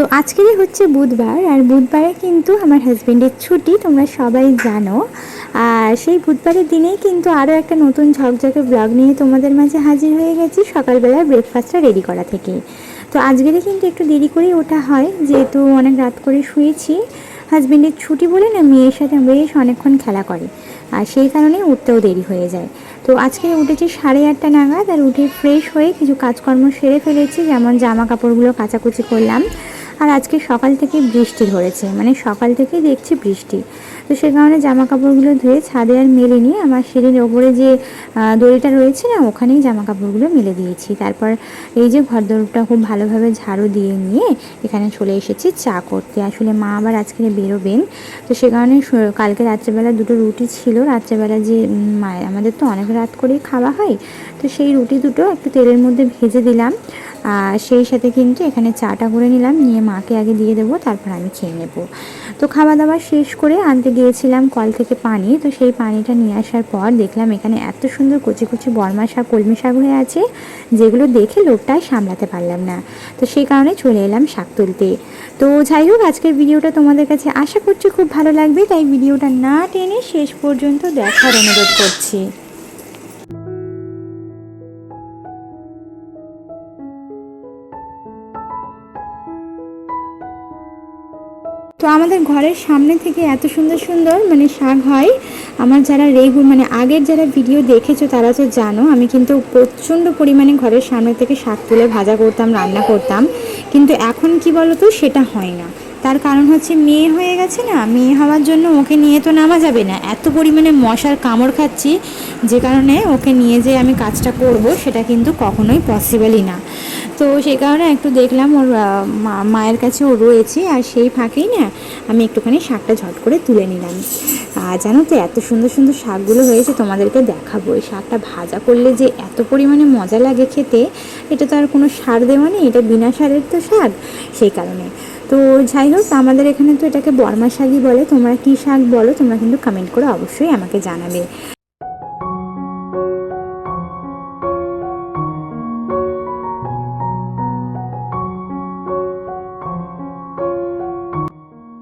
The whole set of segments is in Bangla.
তো আজকেরই হচ্ছে বুধবার আর বুধবারে কিন্তু আমার হাজব্যান্ডের ছুটি, তোমরা সবাই জানো। আর সেই বুধবারের দিনেই কিন্তু আরও একটা নতুন ঝকঝকে ব্লগ নিয়ে তোমাদের মাঝে হাজির হয়ে গেছি সকালবেলা ব্রেকফাস্টটা রেডি করা থেকে। তো আজকেরই কিন্তু একটু দেরি করেই ওঠা হয়, যেহেতু অনেক রাত করে শুয়েছি। হাজবেন্ডের ছুটি বলে না, মেয়ের সাথে বেশ অনেকক্ষণ খেলা করে। আর সেই কারণে উঠতেও দেরি হয়ে যায়। তো আজকে উঠেছি সাড়ে আটটা নাগাদ আর উঠে ফ্রেশ হয়ে কিছু কাজকর্ম সেরে ফেলেছি, যেমন জামা কাপড়গুলো কাচাকুচি করলাম। আর আজকে সকাল থেকে বৃষ্টি ধরেছে মানে সকাল থেকেই দেখছি বৃষ্টি। তো সে কারণে জামা কাপড়গুলো ধুয়ে ছাদে আর মেলে নিয়ে আমার সিঁড়ির ওপরে যে দড়িটা রয়েছে না, ওখানেই জামা কাপড়গুলো মেলে দিয়েছি। তারপর এই যে ঘর দৌড়টা খুব ভালোভাবে ঝাড়ু দিয়ে নিয়ে এখানে চলে এসেছি চা করতে। আসলে মা আবার আজকে বেরোবেন। তো সে কারণে কালকে রাত্রেবেলা দুটো রুটি ছিল। রাত্রেবেলা যে মায়ের আমাদের তো অনেক রাত করেই খাওয়া হয়। তো সেই রুটি দুটো একটু তেলের মধ্যে ভেজে দিলাম। সেই সাথে কিন্তু এখানে চাটা করে নিলাম, নিয়ে মাকে আগে দিয়ে দেবো, তারপর আমি খেয়ে নেব। তো খাওয়া দাওয়া শেষ করে আনতে গিয়েছিলাম কল থেকে পানি, তো সেই পানিটা নিয়ে আসার পর দেখলাম এখানে এত সুন্দর কচি কচি বর্মা শাক, কলমি শাক হয়ে আছে, যেগুলো দেখে লোকটাই সামলাতে পারলাম না। তো সেই কারণে চলে এলাম শাক তুলতে। তো যাই হোক, আজকের ভিডিওটা তোমাদের কাছে আশা করছি খুব ভালো লাগবে, তাই ভিডিওটা না টেনে শেষ পর্যন্ত দেখার অনুরোধ করছি। তো আমাদের ঘরের সামনে থেকে এত সুন্দর সুন্দর মানে শাক হয়। আমার যারা রেগু মানে আগের যারা ভিডিও দেখেছ তারা তো জানো, আমি কিন্তু প্রচণ্ড পরিমাণে ঘরের সামনে থেকে শাক তুলে ভাজা করতাম, রান্না করতাম। কিন্তু এখন কি বলো তো সেটা হয় না। তার কারণ হচ্ছে মেয়ে হয়ে গেছে না, মেয়ে হওয়ার জন্য ওকে নিয়ে তো নামা যাবে না। এত পরিমাণে মশার কামড় খাচ্ছি, যে কারণে ওকে নিয়ে যে আমি কাজটা করব, সেটা কিন্তু কখনোই পসিবলই না। তো সেই কারণে একটু দেখলাম ওর মায়ের কাছে ও রয়েছে আর সেই ফাঁকেই না আমি একটুখানি শাকটা ঝট করে তুলে নিলাম। আর জানো তো এত সুন্দর সুন্দর শাকগুলো হয়েছে তোমাদেরকে দেখাবো। এই শাকটা ভাজা করলে যে এত পরিমাণে মজা লাগে খেতে, এটা তো আর কোনো সার দেওয়া নেই, এটা বিনা সারের তো শাক সেই কারণে। তো যাই হোক, আমাদের এখানে তো এটাকে বর্মা শাকই বলে, তোমরা কী শাক বলো তোমরা কিন্তু কমেন্ট করে অবশ্যই আমাকে জানাবে।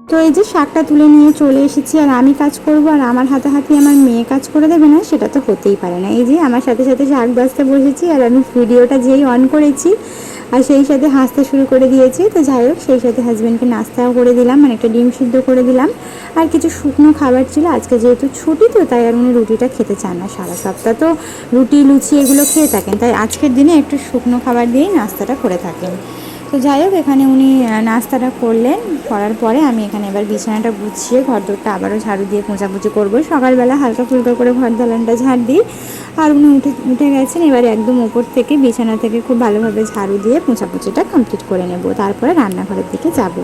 তো এই যে শাকটা তুলে নিয়ে চলে এসেছি, আর আমি কাজ করব, আর আমার হাতে হাতে আমার মেয়ে কাজ করে দেবে না, সেটা তো হতেই পারে না। এই যে আমার সাথে সাথে শাক বাজতে বসেছি, আর আমি ভিডিওটা যেই অন করেছি, আর সেই সাথে হাসতে শুরু করে দিয়েছি, তো যাই হোক, সেই সাথে হাজব্যান্ডকে নাস্তাও করে দিলাম মানে একটা ডিম সিদ্ধ করে দিলাম। আর কিছু শুকনো খাবার ছিল, আজকে যেহেতু ছুটি, তো তাই আর উনি রুটিটা খেতে চান না সারা সপ্তাহ। তো রুটি, লুচি এগুলো খেয়ে থাকেন, তাই আজকের দিনে একটু শুকনো খাবার দিয়েই নাস্তাটা করে থাকেন। তো যাই হোক, এখানে উনি নাস্তাটা করলেন। করার পরে আমি এখানে এবার বিছানাটা গুছিয়ে ঘর দোরটা আবারও ঝাড়ু দিয়ে পোঁচাপুচি করব। সকালবেলা হালকা ফুলকা করে ঘর দালানটা ঝাড় দিই। আর উনি উঠে উঠে গেছেন। এবার একদম ওপর থেকে, বিছানা থেকে খুব ভালোভাবে ঝাড়ু দিয়ে পোঁচাপুচিটা কমপ্লিট করে নেব। তারপরে রান্নাঘরের দিকে যাব।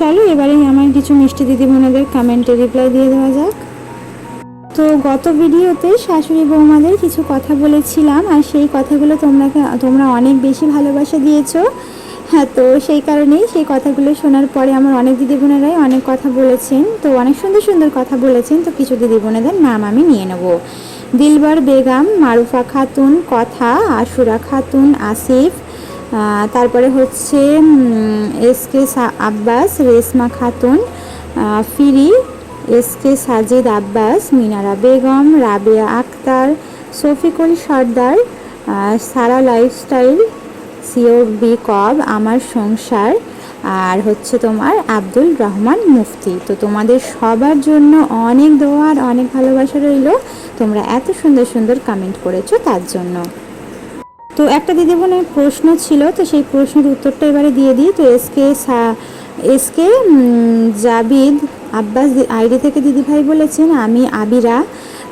চলো এবারে আমার কিছু মিষ্টি দিদিমণিদের কমেন্টে রিপ্লাই দিয়ে দেওয়া যাক। তো গত ভিডিওতে শাশুড়ি বৌমাদের কিছু কথা বলেছিলাম, আর সেই কথাগুলো তোমরা তোমরা অনেক বেশি ভালোবাসা দিয়েছ। হ্যাঁ তো সেই কারণেই সেই কথাগুলো শোনার পরে আমার অনেক দিদি বোনেরাই অনেক কথা বলেছেন, তো অনেক সুন্দর সুন্দর কথা বলেছেন, তো কিছু দিদি বোনেদের নাম আমি নিয়ে নেব। দিলবার বেগম, মারুফা খাতুন, কথা, আশুরা খাতুন, আসিফ তারপরে হচ্ছে এস কে আব্বাস, রেশমা খাতুন ফিরি, S K Sajid Abbas, Minara Begum, Rabeya Akter, Shafiqul Sardar Sara Lifestyle, CO বি কব, আমার সংসার, আর হচ্ছে তোমার আব্দুল রহমান মুফতি। তো তোমাদের সবার জন্য অনেক দোয়া আর অনেক ভালোবাসা রইল। তোমরা এত সুন্দর সুন্দর কমেন্ট করেছ তার জন্য। তো একটা দিদি বোনের প্রশ্ন ছিল, তো সেই প্রশ্নের উত্তরটা এবারে দিয়ে দিই। তো SK SK Javed Abbas ID থেকে দিদিভাই বলেছেন, আমি আবিরা।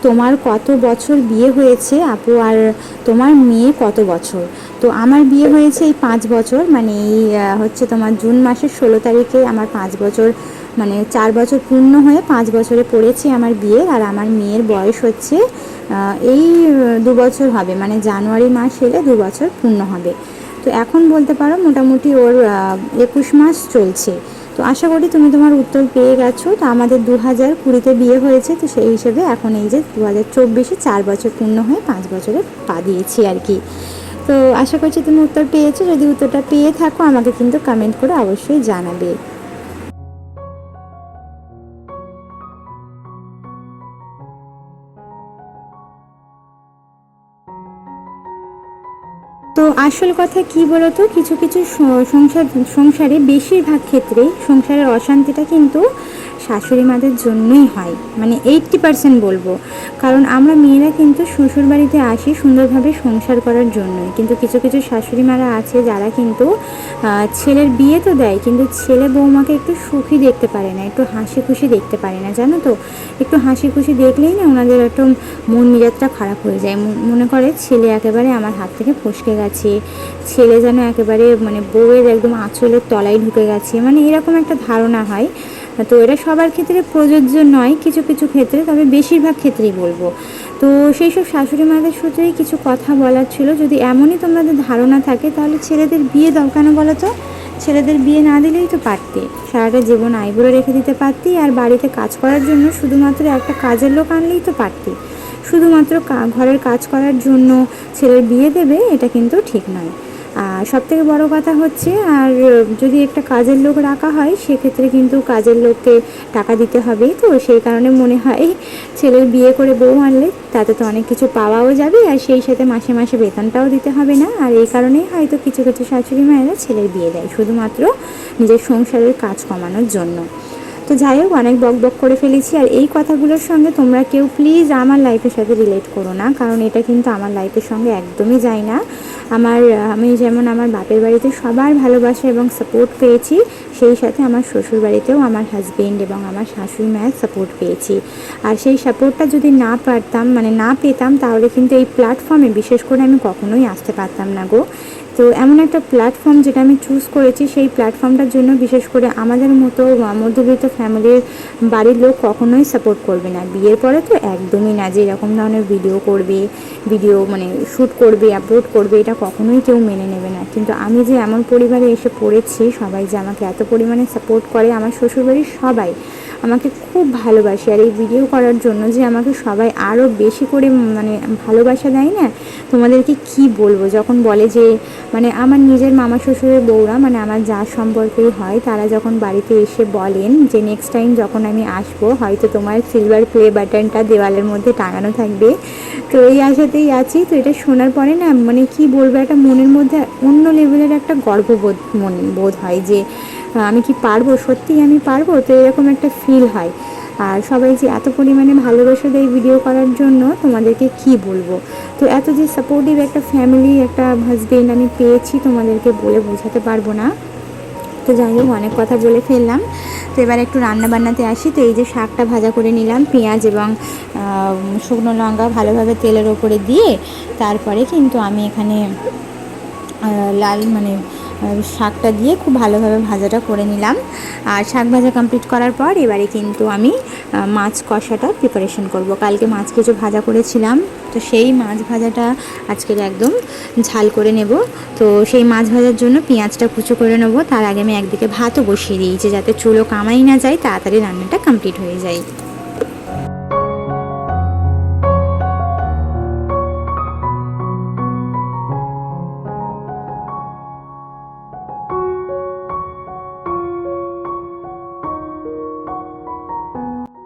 তোমার কত বছর বিয়ে হয়েছে আপু? আর তোমার মেয়ে কত বছর? তো আমার বিয়ে হয়েছে এই পাঁচ বছর মানে এই হচ্ছে তোমার জুন মাসের ষোলো তারিখে আমার পাঁচ বছর মানে চার বছর পূর্ণ হয়ে পাঁচ বছরে পড়েছে আমার বিয়ে আর আমার মেয়ের বয়স হচ্ছে এই দু বছর হবে মানে জানুয়ারি মাস এলে দু বছর পূর্ণ হবে। তো এখন বলতে পারো মোটামুটি ওর একুশ মাস চলছে। তো আশা করি তুমি তোমার উত্তর পেয়ে গেছো। তো আমাদের দু হাজার কুড়িতে বিয়ে হয়েছে, তো সেই হিসেবে এখন এই যে দু হাজার চব্বিশে চার বছর পূর্ণ হয়ে পাঁচ বছরে পা দিয়েছি আর কি। তো আশা করছি তুমি উত্তর পেয়েছ। যদি উত্তরটা পেয়ে থাকো, আমাকে কিন্তু কমেন্ট করে অবশ্যই জানাবে। আসল কথা কি বলতো? কিছু কিছু সংসার সংসারে বেশিরভাগ ক্ষেত্রে সংসারের অশান্তিটা কিন্তু শাশুড়ি মাদের জন্যই হয়। মানে এইট্টি পার্সেন্ট বলব। কারণ আমরা মেয়েরা কিন্তু শ্বশুর বাড়িতে আসি সুন্দরভাবে সংসার করার জন্যই। কিন্তু কিছু কিছু শাশুড়ি মারা আছে যারা কিন্তু ছেলের বিয়ে তো দেয়, কিন্তু ছেলে বৌমাকে একটু সুখী দেখতে পারে না, একটু হাসি খুশি দেখতে পারে না। জানো তো? একটু হাসি খুশি দেখলেই না ওনাদের একটু মন মেজাজটা খারাপ হয়ে যায়। মনে করে ছেলে একেবারে আমার হাত থেকে ফসকে গেছে, ছেলে যেন একেবারে মানে বউয়ের একদম আঁচলের তলায় ঢুকে গেছে। মানে এরকম একটা ধারণা হয়। তো এটা সবার ক্ষেত্রে প্রযোজ্য নয়, কিছু কিছু ক্ষেত্রে, তবে বেশিরভাগ ক্ষেত্রেই বলব। তো সেই সব শাশুড়ি মাদের সূত্রেই কিছু কথা বলার ছিল। যদি এমনই তোমাদের ধারণা থাকে, তাহলে ছেলেদের বিয়ে দাও। কেন বলো তো? ছেলেদের বিয়ে না দিলেই তো পারতে। সারাটা জীবন আইবুড়ো রেখে দিতে পারতি, আর বাড়িতে কাজ করার জন্য শুধুমাত্র একটা কাজের লোক আনলেই তো পারতি। শুধুমাত্র ঘরের কাজ করার জন্য ছেলের বিয়ে দেবে, এটা কিন্তু ঠিক নয়। সব থেকে বড় কথা হচ্ছে, আর যদি একটা কাজের লোক রাখা হয়, সেক্ষেত্রে কিন্তু কাজের লোককে টাকা দিতে হবে তো। সেই কারণে মনে হয়, ছেলের বিয়ে করে বউ আনলে তাতে তো অনেক কিছু পাওয়াও যাবে, আর সেই সাথে মাসে মাসে বেতনটাও দিতে হবে না। আর এই কারণেই হয়তো কিছু কিছু শাশুড়ি মায়েরা ছেলের বিয়ে দেয়, শুধুমাত্র নিজের সংসারের কাজ কমানোর জন্য। তো যাই হোক, অনেক বক বক করে ফেলেছি। আর এই কথাগুলোর সঙ্গে তোমরা কেউ প্লিজ আমার লাইফের সাথে রিলেট করো না, কারণ এটা কিন্তু আমার লাইফের সঙ্গে একদমই যায় না। আমার আমি যেমন আমার বাপের বাড়িতে সবার ভালোবাসা এবং সাপোর্ট পেয়েছি, সেই সাথে আমার শ্বশুর বাড়িতেও আমার হাজবেন্ড এবং আমার শাশুড়ি মায়ের সাপোর্ট পেয়েছি। আর সেই সাপোর্টটা যদি না পারতাম মানে না পেতাম, তাহলে কিন্তু এই প্ল্যাটফর্মে বিশেষ করে আমি কখনোই আসতে পারতাম না গো। তো এমন একটা প্ল্যাটফর্ম যেটা আমি চুজ করেছি, সেই প্ল্যাটফর্মটার জন্য বিশেষ করে আমাদের মতো মধ্যবিত্ত ফ্যামিলির বাড়ির লোক কখনোই সাপোর্ট করবে না। বিয়ের পরে তো একদমই না যে এরকম ধরনের ভিডিও করবে ভিডিও মানে শ্যুট করবে আপলোড করবে, এটা কখনোই কেউ মেনে নেবে না। কিন্তু আমি যে এমন পরিবারে এসে পড়েছি, সবাই যে আমাকে এত পরিমাণে সাপোর্ট করে, আমার শ্বশুরবাড়ির সবাই আমাকে খুব ভালোবাসে আর এই ভিডিও করার জন্য যে আমাকে সবাই আরও বেশি করে মানে ভালোবাসা দেয় না, তোমাদেরকে কি বলব? যখন বলে যে মানে আমার নিজের মামা শ্বশুরের বউরা মানে আমার যা সম্পর্কেই হয়, তারা যখন বাড়িতে এসে বলেন যে নেক্সট টাইম যখন আমি আসব, হয়তো তোমার সিলভার প্লে বাটনটা দেওয়ালের মধ্যে টাঙানো থাকবে। তো এই আশাতেই আছি। তো এটা শোনার পরে না মানে কি বলব, একটা মনের মধ্যে অন্য লেভেলের একটা গর্ববোধ মনে, বোধ হয় যে আমি কি পারব? সত্যিই আমি পারব? তো এরকম একটা ফিল হয়। আর সবাই যে এত পরিমাণে ভালোবাসা দেয় ভিডিও করার জন্য, তোমাদেরকে কি বলব? তো এত যে সাপোর্টিভ একটা ফ্যামিলি একটা হাজবেন্ড আমি পেয়েছি, তোমাদেরকে বলে বোঝাতে পারব না। তো যাই হোক, অনেক কথা বলে ফেললাম। তো এবার একটু রান্না বান্নাতে আসি। তো এই যে শাকটা ভাজা করে নিলাম, পেঁয়াজ এবং শুকনো লঙ্কা ভালোভাবে তেলের ওপরে দিয়ে, তারপরে কিন্তু আমি এখানে লাল মানে শাকটা দিয়ে খুব ভালোভাবে ভাজাটা করে নিলাম। আর শাক ভাজা কমপ্লিট করার পর এবারে কিন্তু আমি মাছ কষাটা প্রিপারেশন করব। কালকে মাছ কিছু ভাজা করেছিলাম, তো সেই মাছ ভাজাটা আজকের একদম ঝাল করে নেব। তো সেই মাছ ভাজার জন্য পেঁয়াজটা কুচো করে নেব। তার আগে আমি একদিকে ভাতও বসিয়ে দিয়েছি যাতে চুলো কামাই না যায়, তাড়াতাড়ি রান্নাটা কমপ্লিট হয়ে যায়।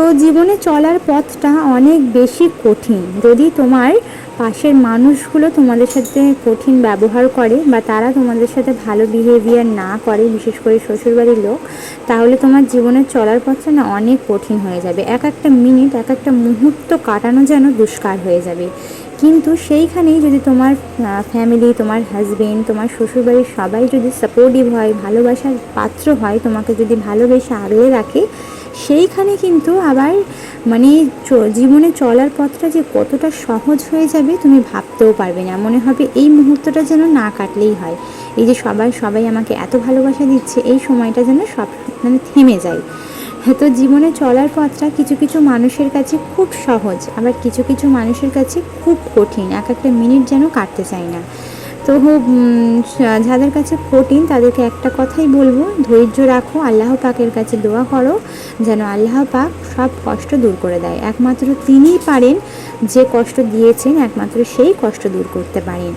তো জীবনে চলার পথটা অনেক বেশি কঠিন। যদি তোমার পাশের মানুষগুলো তোমাদের সাথে কঠিন ব্যবহার করে বা তারা তোমাদের সাথে ভালো বিহেভিয়ার না করে, বিশেষ করে শ্বশুরবাড়ির লোক, তাহলে তোমার জীবনের চলার পথটা না অনেক কঠিন হয়ে যাবে। এক একটা মিনিট এক একটা মুহূর্ত কাটানো যেন দুষ্কার হয়ে যাবে। কিন্তু সেইখানেই যদি তোমার ফ্যামিলি তোমার হাজবেন্ড তোমার শ্বশুরবাড়ির সবাই যদি সাপোর্টিভ হয়, ভালোবাসার পাত্র হয়, তোমাকে যদি ভালোবেসে আগলে রাখে, সেইখানে কিন্তু আবার মানে জীবনে চলার পথটা যে কতটা সহজ হয়ে যাবে তুমি ভাবতেও পারবে না। মনে হবে এই মুহূর্তটা যেন না কাটলেই হয়। এই যে সবাই সবাই আমাকে এত ভালোবাসা দিচ্ছে, এই সময়টা যেন সব মানে থেমে যায়। তো জীবনে চলার পথটা কিছু কিছু মানুষের কাছে খুব সহজ, আবার কিছু কিছু মানুষের কাছে খুব কঠিন। এক একটা মিনিট যেন কাটতে চায় না। তো যাদের কাছে কঠিন, তাদেরকে একটা কথাই বলব, ধৈর্য রাখো, আল্লাহ পাকের কাছে দোয়া করো, যেন আল্লাহ পাক সব কষ্ট দূর করে দেয়। একমাত্র তিনিই পারেন যে কষ্ট দিয়েছেন, একমাত্র সেই কষ্ট দূর করতে পারেন।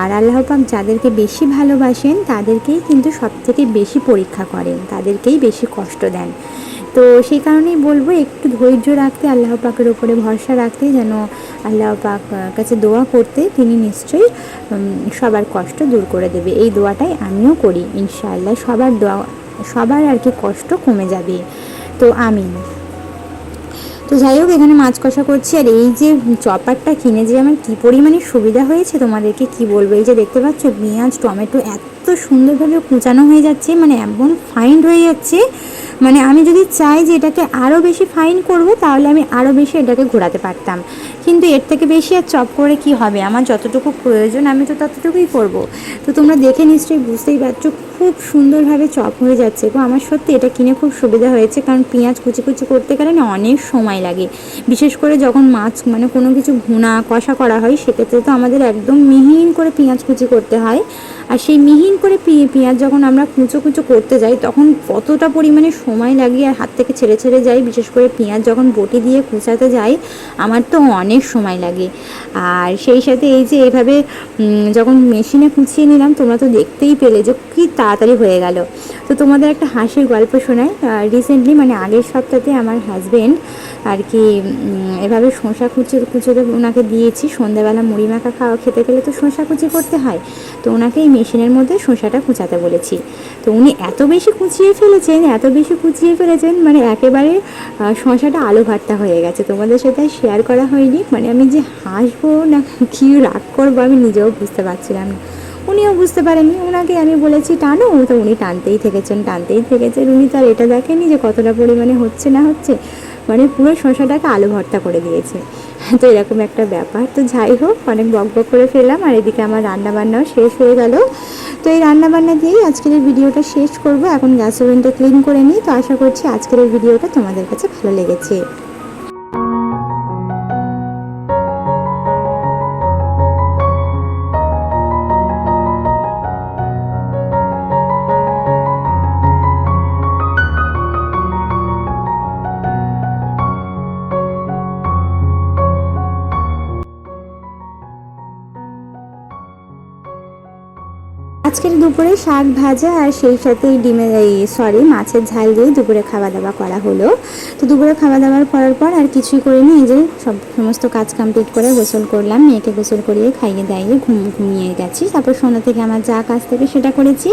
আর আল্লাহ পাক যাদেরকে বেশি ভালোবাসেন, তাদেরকেই কিন্তু সব থেকে বেশি পরীক্ষা করেন, তাদেরকেই বেশি কষ্ট দেন। তো সেই কারণেই বলব, একটু ধৈর্য রাখতে, আল্লাহ পাকের ওপরে ভরসা রাখতে, যেন আল্লাহ পাক কাছে দোয়া করতে তিনি নিশ্চয়ই সবার কষ্ট দূর করে দেবে। এই দোয়াটাই আমিও করি, ইনশাআল্লাহ। সবার দোয়া, সবার আর কি কষ্ট কমে যাবে। তো আমিন। তো যাই হোক, এখানে মাছ কষা করছি। আর এই যে চপারটা কিনে যে আমার কী পরিমাণে সুবিধা হয়েছে, তোমাদেরকে কি বলব? এই যে দেখতে পাচ্ছ, পেঁয়াজ, টমেটো এত সুন্দরভাবে কুচানো হয়ে যাচ্ছে মানে এমন ফাইন হয়ে যাচ্ছে। মানে আমি যদি চাই যে এটাকে আরও বেশি ফাইন করব, তাহলে আমি আরও বেশি এটাকে ঘোরাতে পারতাম। কিন্তু এর থেকে বেশি আর চপ করে কি হবে? আমার যতটুকু প্রয়োজন, আমি তো ততটুকুই করব। তো তোমরা দেখে নিশ্চয়ই বুঝতেই পারছ খুব সুন্দরভাবে চপ হয়ে যাচ্ছে গো। আমার সত্যি এটা কিনে খুব সুবিধা হয়েছে কারণ পেঁয়াজ কুচি কুচি করতে গেলে না অনেক সময় লাগে। বিশেষ করে যখন মাছ মানে কোনো কিছু ভুনা কষা করা হয় সেক্ষেত্রে তো আমাদের একদম মিহিন করে পেঁয়াজ কুচি করতে হয়। আর সেই মিহিন করে পেঁয়াজ যখন আমরা কুচো কুচো করতে যাই তখন কতটা পরিমাণে সময় লাগে আর হাত থেকে ছেড়ে ছেড়ে যাই বিশেষ করে পেঁয়াজ যখন বটি দিয়ে কুচাতে যাই আমার তো অনেক সময় লাগে। আর সেই সাথে এই যে এইভাবে উম, যখন মেশিনে কুচিয়ে নিলাম তোমরা তো দেখতেই পেলে যে কী তাড়াতাড়ি হয়ে গেল। তো তোমাদের একটা হাসির গল্প শোনাই। রিসেন্টলি মানে আগের সপ্তাহে আমার হাজবেন্ড আর কি এভাবে শসা কুচি কুচোতে ওনাকে দিয়েছি। সন্ধ্যাবেলা মুড়ি মাখা খাওয়া খেতে গেলে তো শসা কুচি করতে হয়। তো ওনাকে এই মেশিনের মধ্যে শসাটা কুচাতে বলেছি। তো উনি এত বেশি কুচিয়ে ফেলেছেন, এত বেশি কুচিয়ে ফেলেছেন মানে একেবারে শসাটা আলু ভর্তা হয়ে গেছে। তোমাদের সাথে শেয়ার করা হয়নি। মানে আমি যে হাসবো না, কি রাগ করব আমি নিজেও বুঝতে পারছিলাম না। উনিও বুঝতে পারেননি। ওনাকে আমি বলেছি, টানো। তো উনি টানতেই থেকেছেন টানতেই থেকেছেন। উনি তো আর এটা দেখেনি যে কতটা পরিমাণে হচ্ছে না হচ্ছে। মানে পুরো শসাটাকে আলু ভর্তা করে দিয়েছে। তো এরকম একটা ব্যাপার। তো যাই হোক, অনেক বক বক করে ফেললাম আর এদিকে আমার রান্না বান্নাও শেষ হয়ে গেল। তো এই রান্নাবান্না দিয়েই আজকের এই ভিডিওটা শেষ করব। এখন গ্যাস ওভেনটা ক্লিন করে নিই। তো আশা করছি আজকের এই ভিডিওটা তোমাদের কাছে ভালো লেগেছে। দুপুরে শাক ভাজা আর সেই সাথে ডিমের এই সরি মাছের ঝাল দিয়ে দুপুরে খাওয়া দাওয়া করা হলো। তো দুপুরে খাওয়া দাওয়া করার পর আর কিছুই করিনি, এই যে সব সমস্ত কাজ কমপ্লিট করে গোসল করলাম, মেয়েকে গোসল করিয়ে খাইয়ে দাইয়ে ঘুম, ঘুমিয়ে গেছি। তারপর সন্ধ্যা থেকে আমার যা কাজ থেকে সেটা করেছি।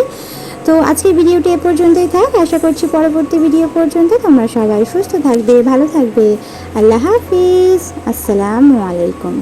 তো আজকের ভিডিওটি এ পর্যন্তই থাক। আশা করছি পরবর্তী ভিডিও পর্যন্ত তোমরা সবাই সুস্থ থাকবে, ভালো থাকবে। আল্লাহ হাফিজ। আসসালামু আলাইকুম।